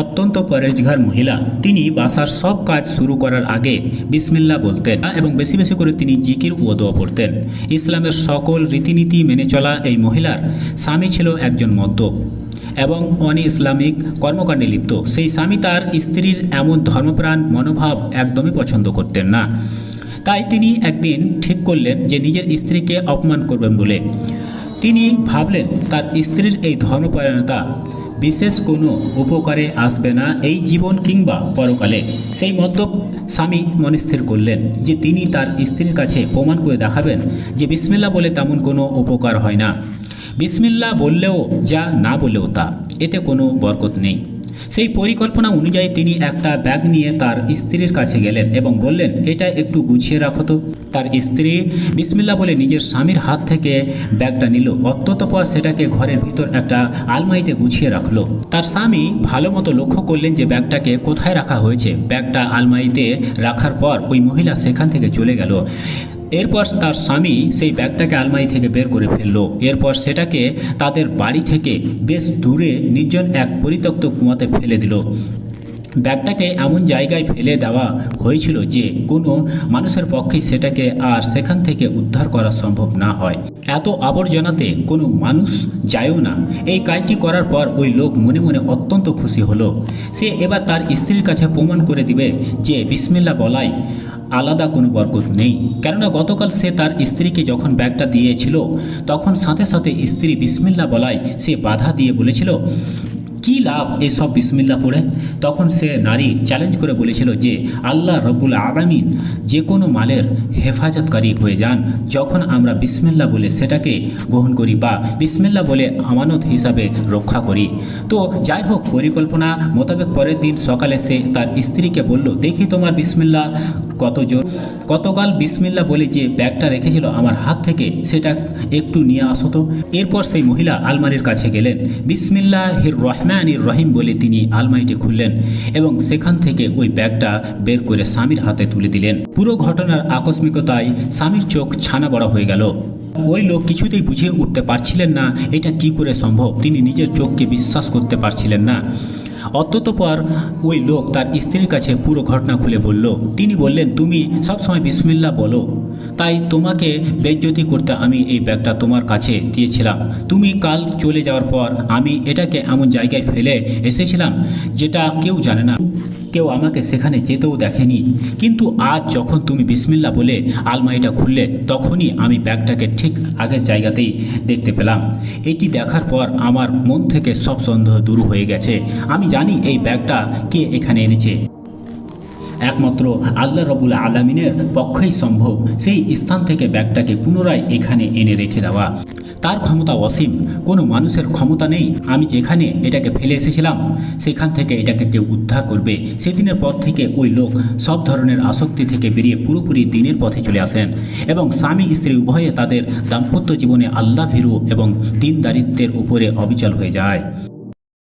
অত্যন্ত পরেজগার মহিলা। তিনি বাসার সব কাজ শুরু করার আগে বিসমিল্লা বলতেন এবং বেশি বেশি করে তিনি জিকির ও দোয়া পড়তেন। ইসলামের সকল রীতিনীতি মেনে চলা এই মহিলার স্বামী ছিল একজন মদ্যপ এবং অনি ইসলামিক কর্মকাণ্ডে লিপ্ত। সেই স্বামী তার স্ত্রীর এমন ধর্মপ্রাণ মনোভাব একদমই পছন্দ করতেন না। তাই তিনি একদিন ঠিক করলেন যে নিজের স্ত্রীকে অপমান করবেন বলে। তিনি ভাবলেন তার স্ত্রীর এই ধর্মপরায়ণতা বিশেষ কোনো উপকারে আসবে না এই জীবন কিংবা পরকালে। সেই মদ্যপ স্বামী মনস্থির করলেন যে তিনি তার স্ত্রীর কাছে প্রমাণ করে দেখাবেন যে বিসমিল্লা বলে তেমন কোনো উপকার হয় না। বিসমিল্লা বললেও যা না বললেও তা, এতে কোনো বরকত নেই। সেই পরিকল্পনা অনুযায়ী তিনি একটা ব্যাগ নিয়ে তার স্ত্রীর কাছে গেলেন এবং বললেন, এটা একটু গুছিয়ে রাখো তো। তার স্ত্রী বিসমিল্লা বলে নিজের স্বামীর হাত থেকে ব্যাগটা নিল। অত্যতপর সেটাকে ঘরের ভিতর একটা আলমারিতে গুছিয়ে রাখল। তার স্বামী ভালো মতো লক্ষ্য করলেন যে ব্যাগটাকে কোথায় রাখা হয়েছে। ব্যাগটা আলমারিতে রাখার পর ওই মহিলা সেখান থেকে চলে গেল। এরপর তার স্বামী সেই ব্যাগটাকে আলমারি থেকে বের করে ফেলল। এরপর সেটাকে তাদের বাড়ি থেকে বেশ দূরে নির্জন এক পরিত্যক্ত কুয়াতে ফেলে দিল। ব্যাগটাকে এমন জায়গায় ফেলে দেওয়া হয়েছিল যে কোনো মানুষের পক্ষে সেটাকে আর সেখান থেকে উদ্ধার করা সম্ভব না হয়। এত আবর্জনাতে কোনো মানুষ যায়ও না। এই কাজটি করার পর ওই লোক মনে মনে অত্যন্ত খুশি হলো। সে এবার তার স্ত্রীর কাছে প্রমাণ করে দিবে যে বিসমিল্লা বলায় আলাদা কোনো বরকত নেই। কেননা গতকাল সে তার স্ত্রীকে যখন ব্যাগটা দিয়েছিল, তখন সাথে সাথে স্ত্রী বিসমিল্লা বলায় সে বাধা দিয়ে বলেছিল কী লাভ এসব বিসমিল্লা পড়ে? তখন সে নারী চ্যালেঞ্জ করে বলেছিল যে, আল্লাহ রব্বুল আলামিন যে কোনো মালের হেফাজতকারী হয়ে যান। যখন আমরা বিসমিল্লা বলে সেটাকে গ্রহণ করি বা বিসমিল্লা বলে আমানত হিসাবে রক্ষা করি। তো যাই হোক, পরিকল্পনা মোতাবেক পরের দিন সকালে সে তার স্ত্রীকে বলল, দেখি তোমার বিসমিল্লা কত জোর কতকাল বিসমিল্লা বলে যে ব্যাগটা রেখেছিল আমার হাত থেকে, সেটা একটু নিয়ে আসো তো। এরপর সেই মহিলা আলমারির কাছে গেলেন। বিসমিল্লা হির রহমানির রহিম বলে তিনি আলমারিটি খুললেন এবং সেখান থেকে ওই ব্যাগটা বের করে স্বামীর হাতে তুলে দিলেন। পুরো ঘটনার আকস্মিকতায় স্বামীর চোখ ছানা বড় হয়ে গেল। ওই লোক কিছুতেই বুঝে উঠতে পারছিলেন না, এটা কি করে সম্ভব? তিনি নিজের চোখকে বিশ্বাস করতে পারছিলেন না। অত্যতপর ওই লোক তার স্ত্রীর কাছে পুরো ঘটনা খুলে বলল, তিনি বললেন, তুমি সবসময় বিসমিল্লা বলো। তাই তোমাকে বেজ্জতি করতে আমি এই ব্যাগটা তোমার কাছে দিয়েছিলাম। তুমি কাল চলে যাওয়ার পর আমি এটাকে এমন জায়গায় ফেলে এসেছিলাম যেটা কেউ জানে না। কেউ আমাকে সেখানে যেতেও দেখেনি। কিন্তু আজ যখন তুমি বিসমিল্লা বলে আলমারিটা খুললে, তখনই আমি ব্যাগটাকে ঠিক আগের জায়গাতেই দেখতে পেলাম। এটি দেখার পর আমার মন থেকে সব সন্দেহ দূর হয়ে গেছে। আমি জানি এই ব্যাগটা কে এখানে এনেছে। একমাত্র আল্লাহ রবুল আলমিনের পক্ষেই সম্ভব। সেই স্থান থেকে ব্যাগটাকে পুনরায় এখানে এনে রেখে দেওয়া। তার ক্ষমতা অসীম, কোনো মানুষের ক্ষমতা নেই। আমি যেখানে এটাকে ফেলে এসেছিলাম, সেখান থেকে এটাকে কেউ উদ্ধার করবে। সেদিনের পর থেকে ওই লোক সব ধরনের আসক্তি থেকে বেরিয়ে পুরোপুরি দিনের পথে চলে আসেন এবং স্বামী স্ত্রী উভয়ে তাদের দাম্পত্য জীবনে আল্লাহ ভীরু এবং দিনদারিত্বের উপরে অবিচল হয়ে যায়।